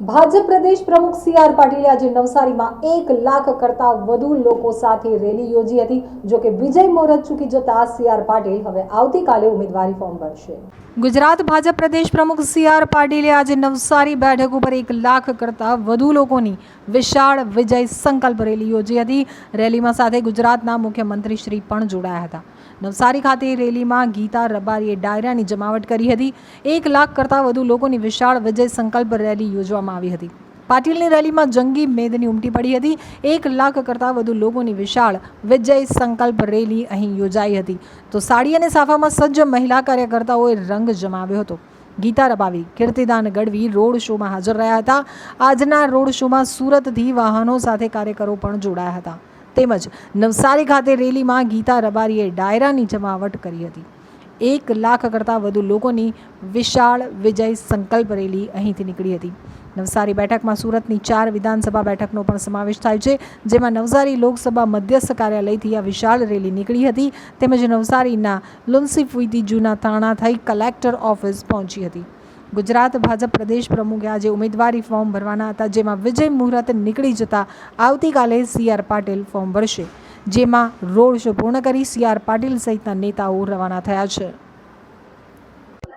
ભાજપ પ્રદેશ પ્રમુખ C R પાટીલે આજે નવસારીમાં એક લાખ કરતા વધુ લોકો સાથે રેલી યોજી હતી, જોકે વિજય મુહૂર્ત ચૂકી જતા સી આર પાટીલ હવે આવતીકાલે ઉમેદવારી ફોર્મ ભરશે. ગુજરાત ભાજપ પ્રદેશ પ્રમુખ સી આર પાટીલે આજે નવસારી બેઠક ઉપર એક લાખ કરતાં વધુ લોકોની વિશાળ વિજય સંકલ્પ રેલી યોજી હતી. રેલીમાં સાથે ગુજરાતના મુખ્યમંત્રી શ્રી પણ જોડાયા હતા. નવસારી ખાતે રેલીમાં ગીતા રબારીએ ડાયરાની જમાવટ કરી હતી. એક લાખ કરતાં વધુ લોકોની વિશાળ વિજય સંકલ્પ રેલી યોજવામાં આવી હતી. પાટીલની રેલીમાં જંગી મેદની ઉમટી પડી હતી. એક લાખ કરતાં વધુ લોકોની વિશાળ વિજય સંકલ્પ રેલી અહીં યોજાઈ હતી. તો સાડી અને સાફામાં સજ્જ મહિલા કાર્યકર્તાઓએ રંગ જમાવ્યો હતો. ગીતા રબાવી, કીર્તિદાન ગઢવી રોડ શોમાં હાજર રહ્યા હતા. આજના રોડ શોમાં સુરતથી વાહનો સાથે કાર્યકરો પણ જોડાયા હતા. તેમજ નવસારી ખાતે રેલીમાં ગીતા રબારીએ ડાયરાની જમાવટ કરી હતી. એક લાખ કરતાં વધુ લોકોની વિશાળ વિજય સંકલ્પ રેલી અહીંથી નીકળી હતી. નવસારી બેઠકમાં સુરતની ચાર વિધાનસભા બેઠકનો પણ સમાવેશ થાય છે, જેમાં નવસારી લોકસભા મધ્યસ્થ કાર્યાલયથી આ વિશાળ રેલી નીકળી હતી. તેમજ નવસારીના લુન્સીફુઈથી જૂના થાણા થઈ કલેક્ટર ઓફિસ પહોંચી હતી. ગુજરાત ભાજપ પ્રદેશ પ્રમુખે આજે ઉમેદવારી ફોર્મ ભરવાના હતા, જેમાં વિજય મુહૂર્ત નીકળી જતા આવતીકાલે સી આર પાટીલ ફોર્મ ભરશે. જેમાં રોડ શો પૂર્ણ કરી સી આર પાટીલ સહિતના નેતાઓ રવાના થયા છે.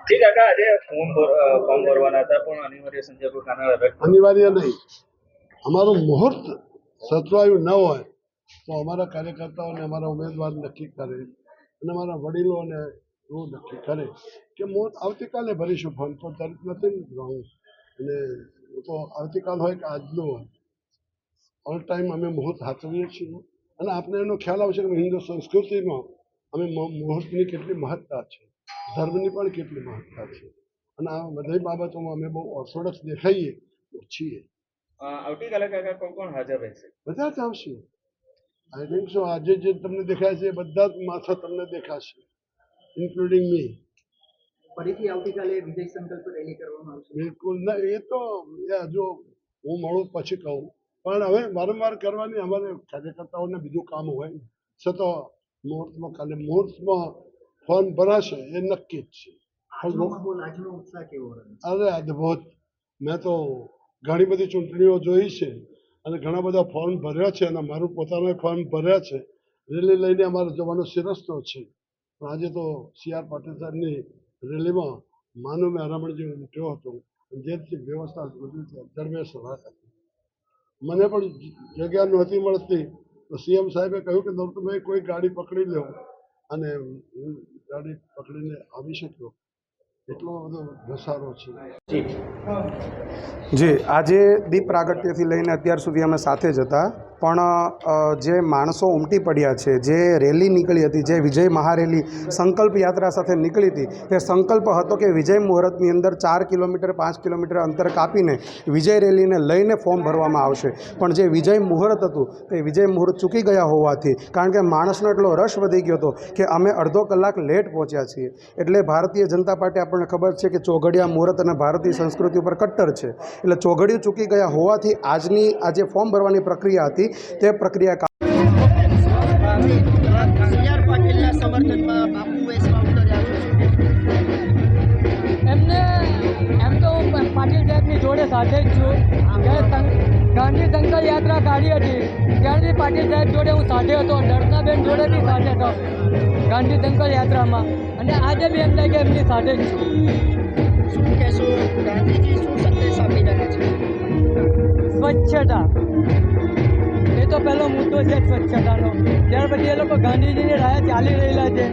જી કાકા આજે ફોર્મ ફોર્મ ભરવાના હતા પણ અનિવાર્ય સંજોગો કારણે અનિવાર્ય નહીં. અમારું મુહૂર્ત સચવાયું ન હોય તો અમારા કાર્યકર્તાઓને અમારા ઉમેદવાર નક્કી કરે અને અમારા વડીલોને એવું નક્કી કરે કે હું આવતીકાલે ભરીશું ફોન તો તરત નથી રહું અને તો આવતીકાલ હોય કે આજનો હોય. ઓલ ટાઈમ અમે મુહૂર્ત હાથવીએ છીએ. અને આપને એનો ખ્યાલ આવશે કે હિન્દુ સંસ્કૃતિમાં અમે મુ- મુહૂર્તની કેટલી મહત્તા છે. ધર્મની પણ કેટલી મહત્તા છે. અને આ બધી બાબતોમાં અમે બહુ ઓર્થોડોક્સ દેખાઈએ છીએ. આવતીકાલે કાકા કોણ કોણ હાજર રહેશે? બધા જ આવશે. આઈ થિંક સો આજે જે તમને દેખાય છે એ બધા જ માથા તમને દેખાશે ઇન્ક્લુડિંગ મી ફરીથી આવતીકાલે વિજય સંકલ્પ રેલી કરવામાં આવશે. બિલકુલ. ના એ તો જો હજુ હું મળું પછી કહું. પણ હવે વારંવાર કરવાની અમારે કાર્યકર્તાઓને બીજું કામ હોય છતાં મુહૂર્તમાં કાલે મુહૂર્તમાં ફોર્મ ભરાશે એ નક્કી જ છે. અરે અદભુત મેં તો ઘણી બધી ચૂંટણીઓ જોઈ છે અને ઘણા બધા ફોર્મ ભર્યા છે અને મારું પોતાનું ફોર્મ ભર્યા છે. રેલી લઈને અમારે જવાનો શિરસ્તો છે. પણ આજે તો સી આર પાટીલ સાહેબની રેલીમાં માનવ મેં હરામણ ઉમટ્યો હતો. જે વ્યવસ્થા દરમિયાન હતી મને પણ જગ્યા નહોતી મળતી. તો સીએમ સાહેબે કહ્યું કે તમે કોઈ ગાડી પકડી લો અને હું ગાડી પકડીને આવી શક્યો. એટલો બધો ઘસારો છે. જી આજે દીપ પ્રાગટ્યથી લઈને અત્યાર સુધી અમે સાથે જ હતા. પણ જે માણસો ઉમટી પડ્યા છે, જે રેલી નીકળી હતી, જે વિજય મહારેલી સંકલ્પ યાત્રા સાથે નીકળી હતી, તે સંકલ્પ હતો કે વિજય મુહૂર્તની અંદર ચાર કિલોમીટર, પાંચ કિલોમીટર અંતર કાપીને વિજય રેલીને લઈને ફોર્મ ભરવામાં આવશે. પણ જે વિજય મુહૂર્ત હતું, તે વિજય મુહૂર્ત ચૂકી ગયા હોવાથી, કારણ કે માણસનો એટલો રસ વધી ગયો હતો કે અમે અડધો કલાક લેટ પહોંચ્યા છીએ. એટલે ભારતીય જનતા પાર્ટી આપણને ખબર છે કે ચોઘડિયા મુહૂર્ત અને ભારતીય સંસ્કૃતિ ઉપર કટ્ટર છે. એટલે ચોઘડિયું ચૂકી ગયા હોવાથી આજની આ જે ફોર્મ ભરવાની પ્રક્રિયા હતી તે પ્રક્રિયા સમર્થનમાં બાપુ વેસમાં ઉતર્યા છે એમને એમ તો હું પાટીલ સાહેબની જોડે સાથે જ છું. જ્યારે ગાંધી સંકલ્પ યાત્રા કાઢી હતી ત્યારથી પાટીલ સાહેબ જોડે હું સાથે હતો દર્શનાબેન જોડે બી સાથે હતો ગાંધી સંકલ્પ યાત્રામાં. અને આજે બી એમ થાય કે એમની સાથે જ છું. શું કહેશો? ગાંધીજી શું સંદેશ આપી રહ્યા છે? સ્વચ્છતા. તો પહેલો મુદ્દો છે સ્વચ્છતાનો. ત્યાર પછી એ લોકો ગાંધીજીની રાહ ચાલી રહેલા છે.